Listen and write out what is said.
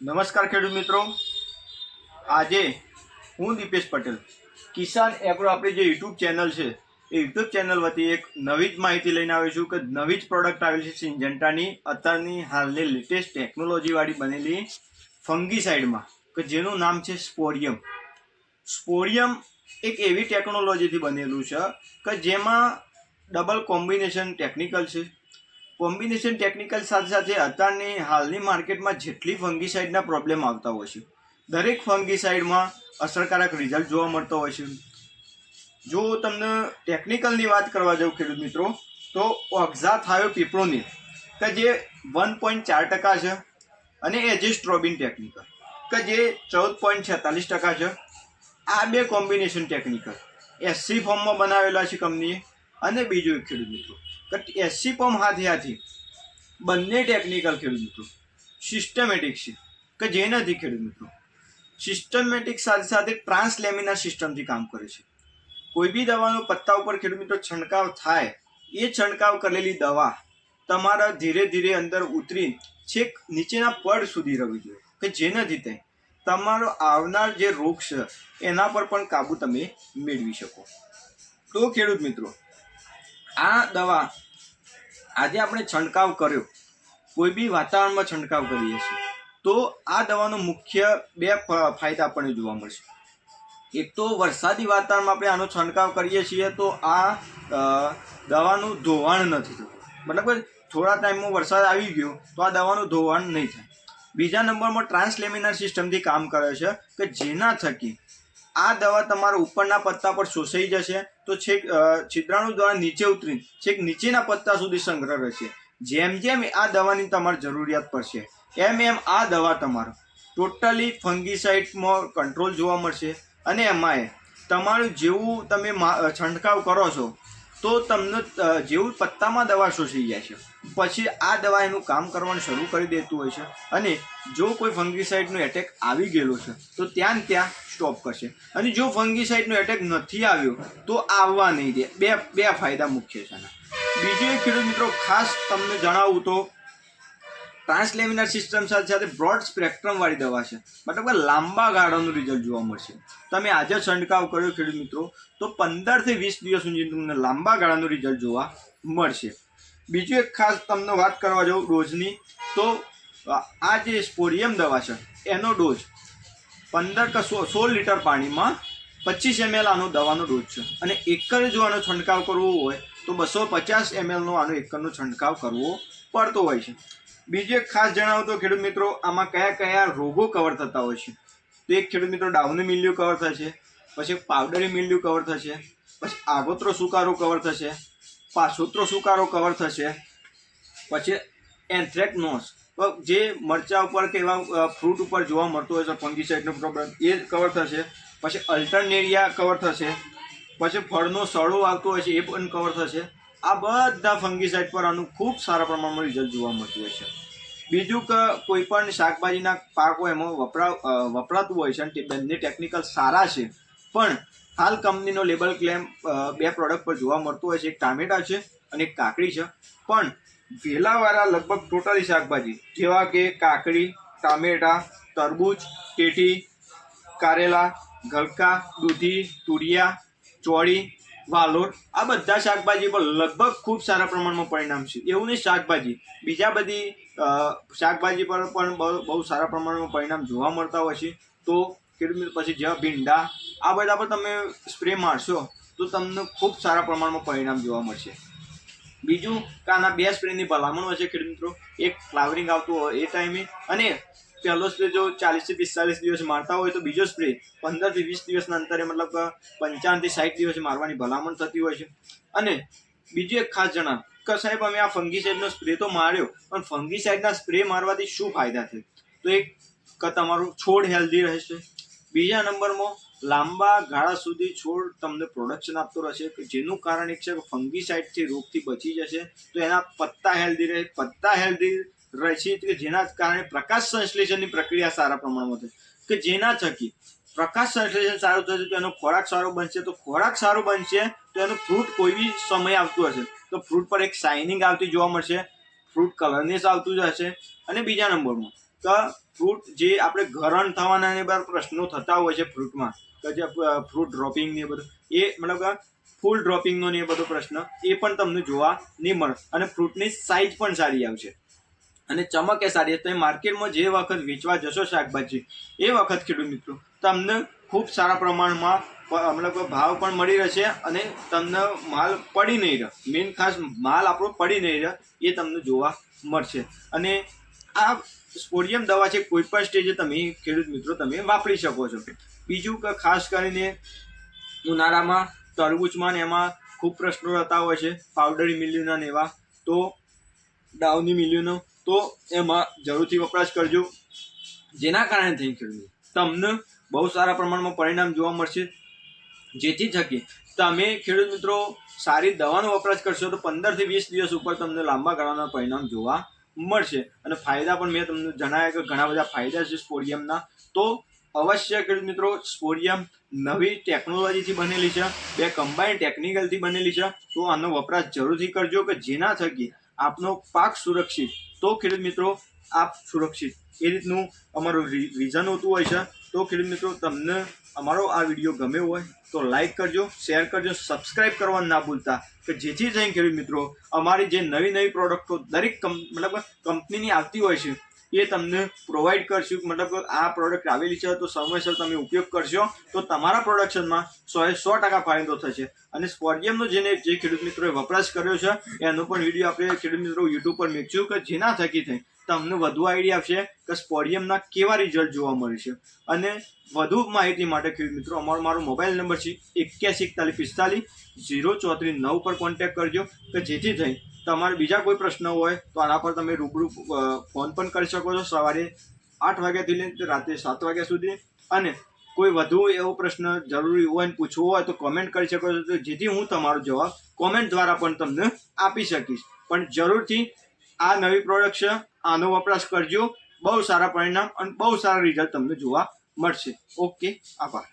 નમસ્કાર ખેડૂત મિત્રો. આજે હું દીપેશ પટેલ, કિસાન એગ્રો આપણી જે યુટ્યુબ ચેનલ છે, એ યુટ્યુબ ચેનલ વતી એક નવી જ માહિતી લઈને આવ્યો છું કે નવી જ પ્રોડક્ટ આવેલી છે સિંજન્ટાની અત્યારની હાલની લેટેસ્ટ ટેકનોલોજીવાળી બનેલી ફંગીસાઇડમાં કે જેનું નામ છે સ્પોરિયમ. સ્પોરિયમ એક એવી ટેકનોલોજીથી બનેલું છે કે જેમાં ડબલ કોમ્બિનેશન ટેકનિકલ છે કોમ્બિનેશન ટેકનિકલ સાથે સાથે અત્યારની હાલની માર્કેટમાં જેટલી ફંગીસાઇડના પ્રોબ્લેમ આવતા હોય છે, દરેક ફંગીસાઇડમાં અસરકારક રિઝલ્ટ જોવા મળતો હોય છે. જો તમને ટેકનિકલની વાત કરવા જાઉં ખેડૂત મિત્રો, તો ઓક્ઝા થાયો પીપળોની કે જે વન પોઈન્ટ ચાર ટકા છે, અને એજેસ્ટ્રોબિન ટેકનિકલ, કે જે ચૌદ પોઈન્ટ છેતાલીસ ટકા છે, આ બે કોમ્બિનેશન ટેકનિકલ, એસસી ફોર્મમાં બનાવેલા છે કંપનીએ, અને બીજું એક ખેડૂત મિત્રો કે એસી ફોર્મ હાથે હાથે બંને ટેકનિકલ ખેડૂત મિત્રો સિસ્ટમેટિક છે, કે જે નથી ખેડૂત મિત્રો. સિસ્ટમેટિક સાથે સાથે ટ્રાન્સલેમિના સિસ્ટમથી કામ કરે છે. કોઈ બી દવાનો પત્તા ઉપર ખેડૂત મિત્રો છંટકાવ થાય, એ છંટકાવ કરેલી દવા તમારા ધીરે ધીરે અંદર ઉતરી છેક નીચેના પડ સુધી રવી જોઈએ, કે જેનાથી તે તમારો આવનાર જે રોગ છે, એના પર પણ કાબુ તમે મેળવી શકો. તો ખેડૂત મિત્રો આ દવા આજે આપણે છંટકાવ કર્યો. કોઈ બી વાતાવરણમાં છંટકાવ કરીએ છીએ, તો આ દવાનો મુખ્ય બે ફાયદા આપણને જોવા મળશે. એક તો વરસાદી વાતાવરણમાં આપણે આનો છંટકાવ કરીએ છીએ, તો આ દવાનું ધોવાણ નથી થતું. મતલબ થોડા ટાઈમમાં વરસાદ આવી ગયો, તો આ દવાનું ધોવાણ નહીં થાય. બીજા નંબરમાં ટ્રાન્સલેમિનર સિસ્ટમથી કામ કરે છે, કે જેના થકી આ દવા તમારા ઉપરના પત્તા પર શોષાઈ જશે તો છેક છિદ્રાણુ દ્વારા નીચે ઉતરી છેક નીચેના પત્તા સુધી સંગ્રહ રહેશે. જેમ જેમ આ દવાની તમારે જરૂરિયાત પડશે, એમ એમ આ દવા તમારો. ટોટલી ફંગીસાઇડમાં કંટ્રોલ જોવા મળશે અને એમાં તમારું જેવું તમે છંટકાવ કરો છો તો તમને જેવું પત્તામાં દવા શોષી જાય છે, પછી આ દવા એનું કામ કરવાનું શરૂ કરી દેતું હોય છે અને જો કોઈ ફંગીસાઇડનો એટેક આવી ગયેલો છે, તો ત્યાં ત્યાં સ્ટોપ કરશે. અને જો ફંગીસાઇડનો એટેક નથી આવ્યો, તો આવવા નહીં દે. બે બે ફાયદા મુખ્ય છે બીજો એક ખેડૂત મિત્રો, ખાસ તમને જણાવું તો ટ્રાન્સલેમિનાર સિસ્ટમ સાથે સાથે બ્રોડ સ્પેક્ટ્રમ વાળી દવા છે. મતલબ કે લાંબા ગાળાનું રિઝલ્ટ જોવા મળશે. તમે આજે છંટકાવ કર્યો ખેડૂત મિત્રો, તો પંદરથી વીસ દિવસ સુધી તમને લાંબા ગાળાનું રિઝલ્ટ જોવા મળશે. બીજું એક ખાસ તમને વાત કરવા જાઉં, ડોઝની. તો, આ જે સ્પોરિયમ દવા છે, એનો ડોઝ પંદર કે સો, સોળ લીટર પાણીમાં પચીસ એમએલ આનો દવાનો ડોઝ છે. અને એકરે જો આનો છંટકાવ કરવો હોય, તો બસો પચાસ એમએલનો આનો એકરનો છંટકાવ કરવો પડતો હોય છે. બીજું એક ખાસ જણાવું તો ખેડૂત મિત્રો, આમાં કયા કયા રોગો કવર થતા હોય છે? તો એક ખેડૂત મિત્રો ડાઉની મિલ્યુ કવર થશે, પછી પાવડરી મિલ્યુ કવર થશે, પછી આગોતરો સુકારો કવર થશે, પાછોતરો સુકારો કવર થશે, પછી એન્થ્રેકનોસ જે મરચા ઉપર કે એવા ફ્રૂટ ઉપર જોવા મળતો હોય છે, ફંગીસાઇડનો પ્રોબ્લેમ એ કવર થશે, પછી અલ્ટરનેરિયા કવર થશે, પછી ફળનો સડો આવતો હોય છે, એ પણ કવર થશે આ બધા ફંગીસાઇડ પર આનું ખૂબ સારા પ્રમાણમાં રિઝલ્ટ જોવા મળતું હોય છે. બીજું કે કોઈ પણ શાકભાજીના પાક એમાં વપરા વપરાતું હોય છે અને તે બંને ટેકનિકલ સારા છે. પણ હાલ કંપનીનો લેબલ ક્લેમ બે પ્રોડક્ટ પર જોવા મળતું હોય છે. એક ટામેટા છે અને એક કાકડી છે. પણ વેલાવાળા લગભગ ટોટલી શાકભાજી, જેવા કે કાકડી, ટામેટા, તરબૂચ ટેટી કારેલા, ગલકા, દૂધી, તુરિયા, ચોળી વાલોર આ બધા શાકભાજી પર લગભગ ખૂબ સારા પ્રમાણમાં પરિણામ છે. એવું નહીં, શાકભાજી. બીજા બધી શાકભાજી પર પણ બહુ સારા પ્રમાણમાં પરિણામ જોવા મળતા હોય છે. તો ખેડૂત પછી જેવા ભીંડા, આ બધા પર તમે સ્પ્રે મારશો, તો તમને ખૂબ સારા પ્રમાણમાં પરિણામ જોવા મળશે. બીજું કે બે સ્પ્રેની ભલામણ હોય છે, ખેડૂત મિત્રો. એક ફ્લાવરિંગ આવતું હોય એ ટાઈમે અને પહેલો સ્પ્રે જો ચાલીસથી પિસ્તાલીસ દિવસ મારતા હોય તો બીજો સ્પ્રે પંદરથી વીસ દિવસના અંતરે મતલબ કે પંચાવનથી સાઠ દિવસે મારવાની ભલામણ થતી હોય છે. અને બીજું એક ખાસ જણાવ, કે સાહેબ અમે આ ફંગીસાઇડનો સ્પ્રે તો માર્યો, પણ ફંગીસાઇડના સ્પ્રે મારવાથી શું ફાયદા છે? તો એક, કે તમારું છોડ હેલ્ધી રહેશે. બીજા નંબરમાં, લાંબા ગાળા સુધી છોડ તમને પ્રોડક્શન આપતો રહેશે, કે જેનું કારણ એક છે કે ફંગીસાઇડથી રોગથી બચી જશે, તો એના પત્તા હેલ્ધી રહે. પત્તા હેલ્ધી રહેશે કે જેના કારણે પ્રકાશ સંશ્લેષણની પ્રક્રિયા સારા પ્રમાણમાં થશે. કે જેના થકી પ્રકાશ સંશ્લેષણ સારું થશે તો એનો ખોરાક સારો બનશે, તો ખોરાક સારો બનશે તો એનું ફ્રૂટ કોઈ બી સમય આવતું હશે. તો ફ્રૂટ પર એક શાઇનિંગ આવતી જોવા મળશે ફ્રૂટ કલરનેસ આવતું જ હશે. અને બીજા નંબરમાં, તો ફ્રૂટ જે આપણે ગરણ થવાના ને બધા પ્રશ્નો થતા હોય છે ફ્રૂટમાં કે જે ફ્રૂટ ડ્રોપિંગ ને એ બધું, એ મતલબ કે ફૂલ ડ્રોપિંગનો ને એ બધો પ્રશ્ન એ પણ તમને જોવા નહીં મળે. અને ફ્રૂટની સાઇઝ પણ સારી આવશે. અને ચમકે એ સારી તમે માર્કેટમાં જે વખત વેચવા જશો શાકભાજી, એ વખત ખેડૂત મિત્રો, તમને ખૂબ સારા પ્રમાણમાં અમને ભાવ પણ મળી રહેશે અને તમને માલ પડી નહીં રહે. મેઇન ખાસ માલ આપણો પડી નહીં રહે, એ તમને જોવા મળશે. અને આ સ્પોડિયમ દવા છે, કોઈ પણ સ્ટેજે તમે ખેડૂત મિત્રો તમે વાપરી શકો છો. બીજું કે ખાસ કરીને ઉનાળામાં તરબૂચમાં ને એમાં ખૂબ પ્રશ્નો રહેતા હોય છે, પાવડરી મિલ્યુના ને એવા. તો ડાઉની મિલ્યુનો તો એમાં જરૂરથી વપરાશ કરજો. જેના કારણે થઈ ખેડૂત, તમને બહુ સારા પ્રમાણમાં પરિણામ જોવા મળશે. જેથી થકી તમે ખેડૂત મિત્રો સારી દવાનો વપરાશ કરશો તો પંદરથી વીસ દિવસ ઉપર તમને લાંબા ગાળાના પરિણામ જોવા મળશે. અને ફાયદા પણ મેં તમને જણાવ્યા કે ઘણા બધા ફાયદા છે સ્પોડિયમના. તો અવશ્ય ખેડૂત મિત્રો, સ્પોડિયમ નવી ટેકનોલોજીથી બનેલી છે. બે કમ્બાઈન ટેકનિકલથી બનેલી છે. તો આનો વપરાશ જરૂરથી કરજો કે જેના થકી આપનો પાક સુરક્ષિત. તો ખેડૂત મિત્રો, આપ સુરક્ષિત. એ રીતનું અમારું રીઝન હોતું હોય છે. તો ખેડૂત મિત્રો, તમને અમારો આ વીડિયો ગમ્યો હોય, તો લાઈક કરજો શેર કરજો સબસ્ક્રાઇબ કરવાનું ના ભૂલતા, કે જેથી જઈને ખેડૂત મિત્રો, અમારી જે નવી નવી પ્રોડક્ટો દરેક મતલબ કંપનીની આવતી હોય છે એ તમને પ્રોવાઈડ કરશું. મતલબ આ પ્રોડક્ટ આવેલી છે, તો સમયસર તમે ઉપયોગ કરશો. તો તમારા પ્રોડક્શનમાં સો એ સો ટકા ફાયદો થશે. અને સ્પોર્ડિયમનો જેને જે ખેડૂત મિત્રોએ વપરાશ કર્યો છે, એનો પણ વીડિયો આપણે ખેડૂત મિત્રો યુટ્યુબ પર મેકશું કે જેના થકી થઈ. તમને વધુ આઈડિયા આવશે કે સ્પોડિયમના કેવા રિઝલ્ટ જોવા મળે છે. અને વધુ માહિતી માટે ખેડૂત મિત્રો, અમારો મારો મોબાઈલ નંબર છે એક્યાસી એકતાલીસ પિસ્તાલીસ ઝીરો ચોત્રીસ નવ પર કોન્ટેક્ટ કરજો, કે જેથી થઈ તમારે બીજા કોઈ પ્રશ્ન હોય તો આના પર તમે રૂબરૂ ફોન પણ કરી શકો છો સવારે આઠ વાગ્યાથી લઈને રાત્રે સાત વાગ્યા સુધી. અને કોઈ વધુ એવો પ્રશ્ન જરૂરી હોય પૂછવો હોય તો કોમેન્ટ કરી શકો છો. જેથી હું તમારો જવાબ કોમેન્ટ દ્વારા પણ તમને આપી શકીશ. પણ જરૂરથી આ નવી પ્રોડક્ટ છે, આનો વપરાશ કરજો. બહુ સારા પરિણામ અને બહુ સારા રિઝલ્ટ તમને જોવા મળશે. ઓકે આભાર.